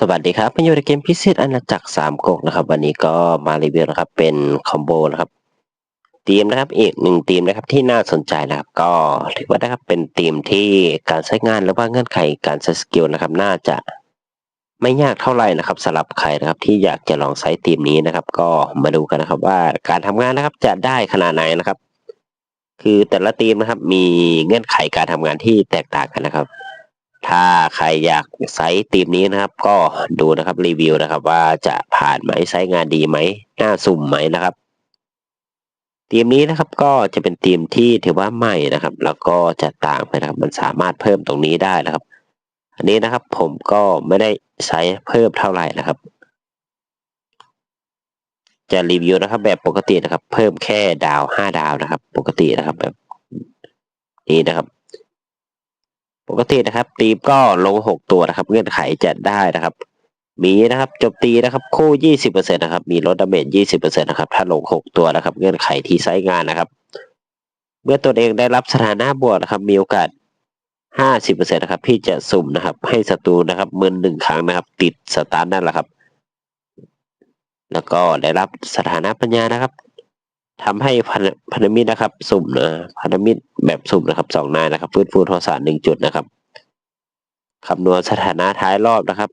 สวัสดีครับมาอยู่ในเกมพิเศษอาณาจักรสามก๊กนะครับ วันนี้ก็มารีวิวนะครับเป็นคอมโบนะครับทีมนะครับอีกหนึ่งทีมนะครับที่น่าสนใจนะครับ ก็ถือว่านะครับเป็นทีมที่การใช้งานหรือว่าเงื่อนไขการใช้สกิลนะครับ น่าจะไม่ยากเท่าไหร่นะครับสำหรับใครนะครับที่อยากจะลองใช้ทีมนี้นะครับ ก็มาดูกันนะครับว่าการทำงานนะครับจะได้ขนาดไหนนะครับ คือแต่ละทีมนะครับมีเงื่อนไขการทำงานที่แตกต่างกันนะครับ ถ้าใครอยากไซต์ทีมนี้นะครับ ก็ดูนะครับรีวิวนะครับ ว่าจะผ่านไหมไซต์งานดีไหมน่าสุ่มไหมนะครับทีมนี้นะครับก็จะเป็นทีมที่ถือว่าใหม่นะครับ แล้วก็จะต่างไปนะครับ มันสามารถเพิ่มตรงนี้ได้นะครับ อันนี้นะครับผมก็ไม่ได้ใช้เพิ่มเท่าไหร่นะครับ จะรีวิวนะครับ แบบปกตินะครับ เพิ่มแค่ดาวห้าดาวนะครับ ปกตินะครับแบบนี้นะครับ ปกตินะครับ ตีมก็ลงหกตัวนะครับ เงื่อนไขจะได้นะครับ มีนะครับจบตีนะครับ คู่ยี่สิบเปอร์เซ็นนะครับ มีลดดาเมจยี่สิบเปอร์เซ็นนะครับ ถ้าลงหกตัวนะครับ เงื่อนไขที่ไซต์งานนะครับ เมื่อตัวเองได้รับสถานะบวกนะครับ มีโอกาสห้าสิบเปอร์เซ็นนะครับที่จะสุ่มนะครับ ให้ศัตรูนะครับมืนหนึ่งครั้งนะครับ ติดสตาร์นั่นแหละครับ แล้วก็ได้รับสถานะปัญญานะครับ ทำให้พันพันธมิตรนะครับ สุ่มนะพันธมิตรแบบสุ่มนะครับสองนายนะครับฟื้นฟูโทรศัพท์หนึ่งจุดนะครับคำนวณสถานะท้ายรอบนะครับ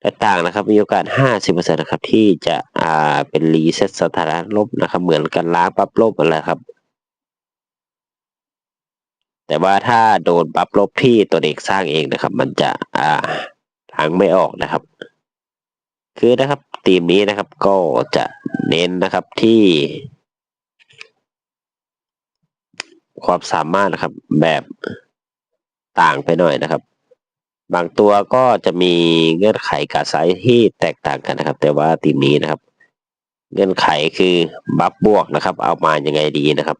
และต่างนะครับมีโอกาสห้าสิบเปอร์เซ็นนะครับที่จะอ่าเป็นรีเซ็ตสถานะลบนะครับ เหมือนกันล้างปับลบอะไรครับ แต่ว่าถ้าโดนปับลบที่ตัวเด็กสร้างเองนะครับ มันจะอ่าล้างไม่ออกนะครับ คือนะครับทีมนี้นะครับก็จะเน้นนะครับที่ ความสามารถนะครับ แบบต่างไปหน่อยนะครับ บางตัวก็จะมีเงื่อนไขการไซส์ที่แตกต่างกันนะครับ แต่ว่าทีมนี้นะครับ เงื่อนไขคือบัฟบวกนะครับ เอามายังไงดีนะครับ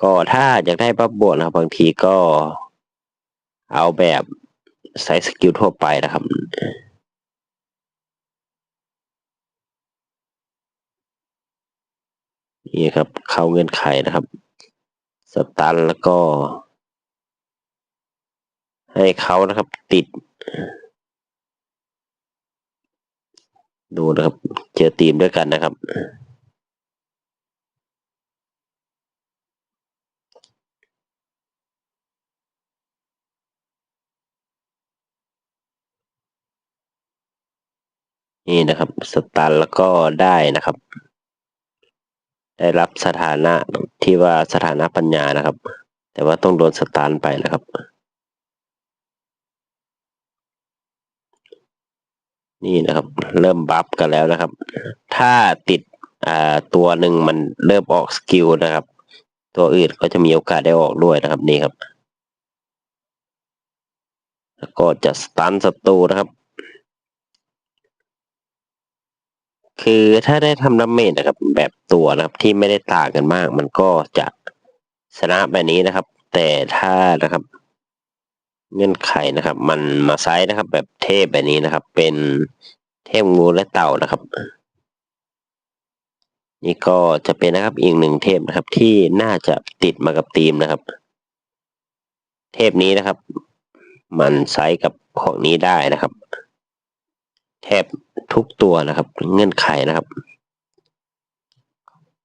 ก็ถ้าอยากได้บัฟบวกนะครับบางทีก็เอาแบบ ใช้สกิลทั่วไปนะครับนี่ครับ เข้าเงื่อนไขนะครับ สตันแล้วก็ ให้เขานะครับ ติด ดูนะครับ เจอทีมด้วยกันนะครับ นี่นะครับสตันแล้วก็ได้นะครับ ได้รับสถานะที่ว่าสถานะปัญญานะครับ แต่ว่าต้องโดนสตันไปนะครับ นี่นะครับ เริ่มบัฟกันแล้วนะครับ ถ้าติดอ่าตัวหนึ่งมันเริ่มออกสกิลนะครับ ตัวอื่นก็จะมีโอกาสได้ออกด้วยนะครับนี่ครับแล้วก็จะสตันศัตรูนะครับ คือถ้าได้ทำดาเมจนะครับ แบบตัวนะครับที่ไม่ได้ต่างกันมาก มันก็จะชนะแบบนี้นะครับ แต่ถ้านะครับ เงื่อนไขนะครับ มันมาไซส์นะครับ แบบเทพแบบนี้นะครับ เป็นเทพงูและเต่านะครับ นี่ก็จะเป็นนะครับอีกหนึ่งเทพนะครับ ที่น่าจะติดมากับทีมนะครับ เทพนี้นะครับ มันไซส์กับของนี้ได้นะครับ แทบทุกตัวนะครับ เงื่อนไขนะครับ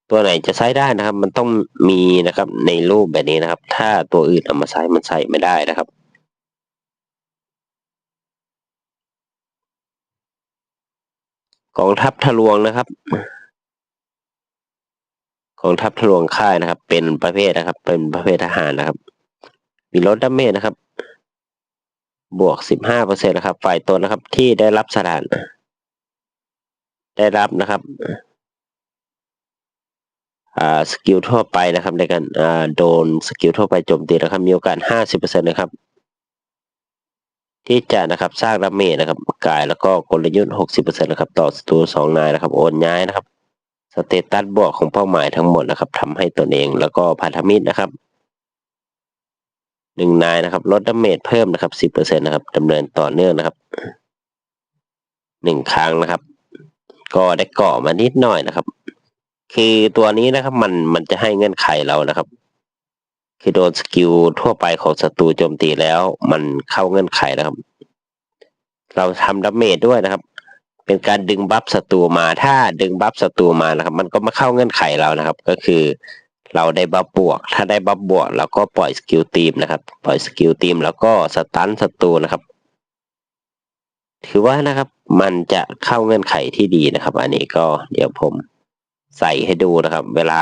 ตัวไหนจะใช้ได้นะครับ มันต้องมีนะครับในรูปแบบนี้นะครับ ถ้าตัวอื่นเอามาใช้มันใช้ไม่ได้นะครับกองทัพทะลวงนะครับกองทัพทะลวงค่ายนะครับ เป็นประเภทนะครับ เป็นประเภททหารนะครับ มีลดดาเมจนะครับ บวกสิบห้าเปอร์เซ็นนะครับ ฝ่ายตนนะครับ ที่ได้รับสถาน ได้รับนะครับอาสกิลทั่วไปนะครับ ในการอาโดนสกิลทั่วไปโจมตีนะครับ มีโอกาสห้าสิบเปอร์เซ็นนะครับ ที่จะนะครับสร้างดาเมจนะครับกายแล้วก็กลยุทธ์หกสิบเปอร์เซ็นนะครับ ต่อศัตรูสองนายนะครับ โอนย้ายนะครับสเตตัสบวกของเป้าหมายทั้งหมดนะครับทำให้ตนเองแล้วก็พันธมิตรนะครับ หนึ่งนายนะครับลดดาเมจเพิ่มนะครับสิบเปอร์เซ็นนะครับดำเนินต่อเนื่องนะครับหนึ่งครั้งนะครับ ก็ได้เกาะมานิดหน่อยนะครับ คือตัวนี้นะครับ มันมันจะให้เงื่อนไขเรานะครับ คือโดนสกิลทั่วไปของศัตรูโจมตีแล้ว มันเข้าเงื่อนไขนะครับ เราทำดาเมจด้วยนะครับ เป็นการดึงบัฟศัตรูมา ถ้าดึงบัฟศัตรูมานะครับ มันก็มาเข้าเงื่อนไขเรานะครับ ก็คือ เราได้บัฟบวก ถ้าได้บัฟบวกเราก็ปล่อยสกิลตีมนะครับ ปล่อยสกิลตีมแล้วก็สตันศัตรูนะครับ ถือว่านะครับ มันจะเข้าเงื่อนไขที่ดีนะครับ อันนี้ก็เดี๋ยวผมใส่ให้ดูนะครับ เวลา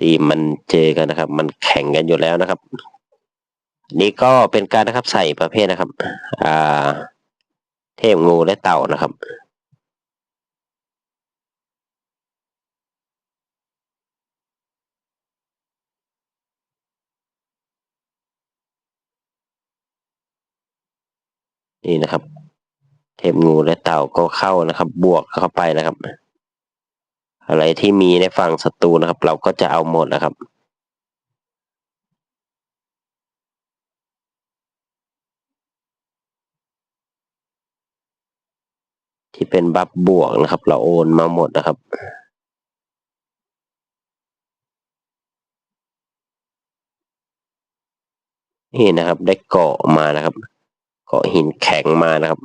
ทีมมันเจอกันนะครับ มันแข่งกันอยู่แล้วนะครับ นี่ก็เป็นการนะครับใส่ประเภทนะครับ อ่า เทพงูและเต่านะครับ นี่นะครับ เทพงูและเต่าก็เข้านะครับ บวกเข้าไปนะครับ อะไรที่มีในฝั่งศัตรูนะครับ เราก็จะเอาหมดนะครับที่เป็นบัฟบวกนะครับ เราโอนมาหมดนะครับ นี่นะครับได้เกาะมานะครับ เกาะหินแข็งมานะครับ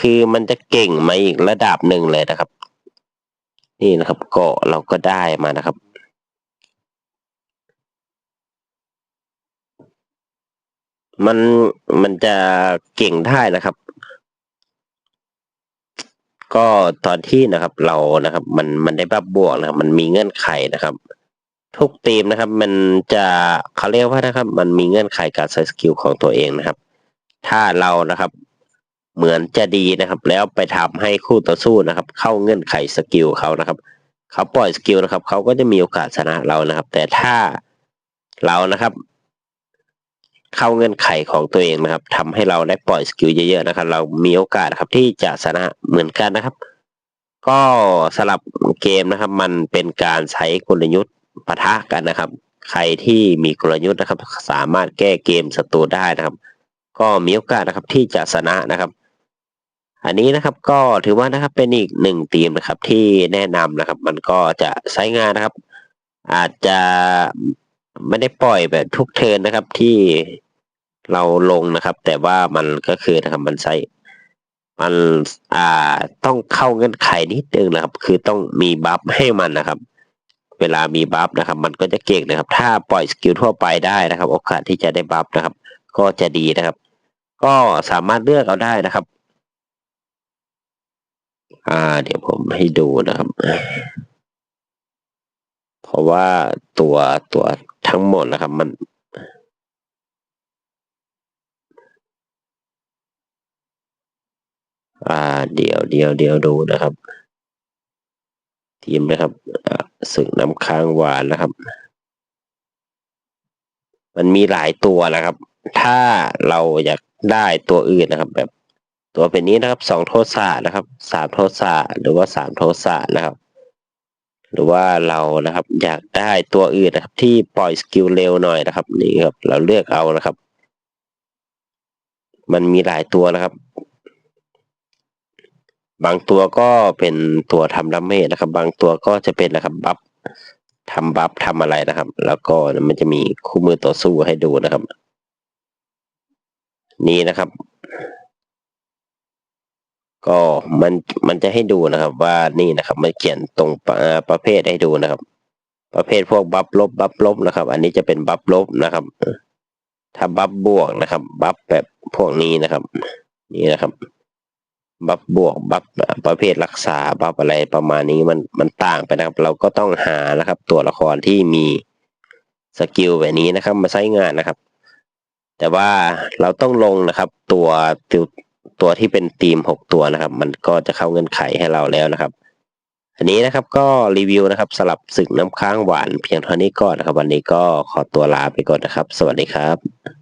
คือมันจะเก่งมาอีกระดับหนึ่งเลยนะครับ นี่นะครับเกาะเราก็ได้มานะครับ มันมันจะเก่งได้นะครับ ก็ตอนที่นะครับ เรานะครับ มันมันได้บับบวกนะครับ มันมีเงื่อนไขนะครับ ทุกทีมนะครับ มันจะเขาเรียกว่านะครับ มันมีเงื่อนไขการใช้สกิลของตัวเองนะครับ ถ้าเรานะครับ เหมือนจะดีนะครับ แล้วไปทำให้คู่ต่อสู้นะครับ เข้าเงื่อนไขสกิลเขานะครับ เขาปล่อยสกิลนะครับ เขาก็จะมีโอกาสชนะเรานะครับ แต่ถ้าเรานะครับ เข้าเงื่อนไขของตัวเองนะครับทำให้เราได้ปล่อยสกิลเยอะๆนะครับ เรามีโอกาสครับที่จะชนะเหมือนกันนะครับ ก็สลับเกมนะครับ มันเป็นการใช้กลยุทธ์ ปะทะกันนะครับ ใครที่มีกลยุทธ์นะครับ สามารถแก้เกมศัตรูได้นะครับ ก็มีโอกาสนะครับที่จะชนะนะครับ อันนี้นะครับก็ถือว่านะครับเป็นอีกหนึ่งทีมนะครับ ที่แนะนำนะครับ มันก็จะใช้งานนะครับ อาจจะไม่ได้ปล่อยแบบทุกเทินนะครับที่เราลงนะครับ แต่ว่ามันก็คือนะครับมันใช้มันอ่าต้องเข้าเงื่อนไขนิดนึงนะครับ คือต้องมีบัฟให้มันนะครับ เวลามีบัฟนะครับ มันก็จะเก่งนะครับ ถ้าปล่อยสกิลทั่วไปได้นะครับ โอกาสที่จะได้บัฟนะครับ ก็จะดีนะครับ ก็สามารถเลือกเอาได้นะครับ อ่า เดี๋ยวผมให้ดูนะครับ เพราะว่าตัวตัวทั้งหมดนะครับ มันอ่าเดี๋ยวเดี๋ยวเดี๋ยวดูนะครับ ทีมนะครับ อ่าศึกน้ำค้างหวานนะครับ มันมีหลายตัวนะครับ ถ้าเราอยากได้ตัวอื่นนะครับ แบบตัวเป็นนี้นะครับสองโทสะนะครับสามโทสะหรือว่าสามโทสะนะครับ หรือว่าเรานะครับ อยากได้ตัวอื่นนะครับ ที่ปล่อยสกิลเร็วหน่อยนะครับ นี่ครับ เราเลือกเอานะครับ มันมีหลายตัวนะครับ บางตัวก็เป็นตัวทำดาเมจนะครับ บางตัวก็จะเป็นนะครับบัฟทำบัฟทำอะไรนะครับ แล้วก็มันจะมีคู่มือต่อสู้ให้ดูนะครับ นี่นะครับ ก็มันมันจะให้ดูนะครับ ว่านี่นะครับ มันเขียนตรงประประเภทให้ดูนะครับ ประเภทพวกบัฟลบบัฟลบนะครับ อันนี้จะเป็นบัฟลบนะครับ ถ้าบัฟบวกนะครับ บัฟแบบพวกนี้นะครับ นี่นะครับ บัฟบวกบัฟประเภทรักษาบัฟอะไรประมาณนี้มันมันต่างไปนะครับ เราก็ต้องหานะครับ ตัวละครที่มีสกิลแบบนี้นะครับ มาใช้งานนะครับ แต่ว่าเราต้องลงนะครับ ตัวตัวตัวที่เป็นทีมหกตัวนะครับ มันก็จะเข้าเงื่อนไขให้เราแล้วนะครับ อันนี้นะครับก็รีวิวนะครับสลับศึกน้ำค้างหวานเพียงเท่านี้ก่อนนะครับ วันนี้ก็ขอตัวลาไปก่อนนะครับ สวัสดีครับ